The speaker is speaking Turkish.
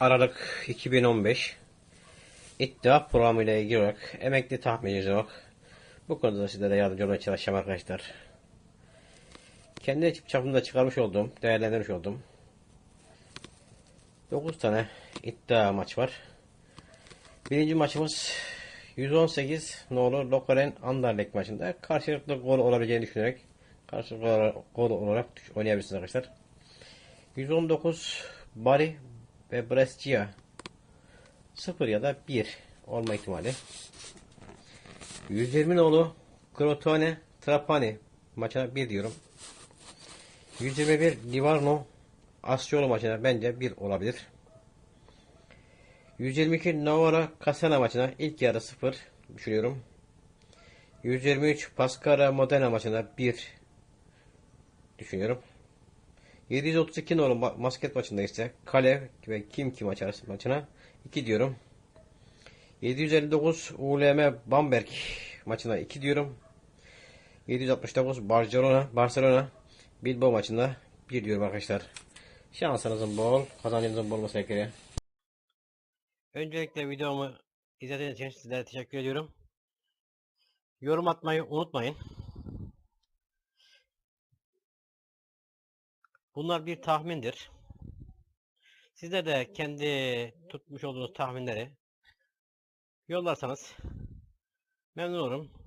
Aralık 2015 iddia programı ile ilgili olarak emekli tahmincisi olarak bu konuda sizlere yardımcı olmaya çalışacağım arkadaşlar. Kendi çapımda çıkarmış olduğum, değerlendirmiş olduğum 9 tane iddia maç var. Birinci maçımız 118 nolu Lokeren Anderlecht maçında karşılıklı gol olabileceğini düşünerek karşılıklı gol olarak oynayabilirsiniz arkadaşlar. 119 Bari ve Brescia 0 ya da 1 olma ihtimali. 120 nolu Crotone Trapani maçına 1 diyorum. 121 Livorno Asciolo maçına bence 1 olabilir. 122 Novara Casena maçına ilk yarı 0 düşünüyorum. 123 Pascara Modena maçına 1 düşünüyorum. 732 nolu ma- basket maçında ise Kalev ve Kimki maç arası maçına 2 diyorum. 759 ULM Bamberg maçına 2 diyorum. 769 Barcelona Barcelona Bilbao maçında 1 diyorum arkadaşlar. Şansınızın bol, kazancınızın bol olması gerekiyor. Öncelikle videomu izlediğiniz için sizlere teşekkür ediyorum. Yorum atmayı unutmayın. Bunlar bir tahmindir. Sizler de kendi tutmuş olduğunuz tahminleri yollarsanız memnun olurum.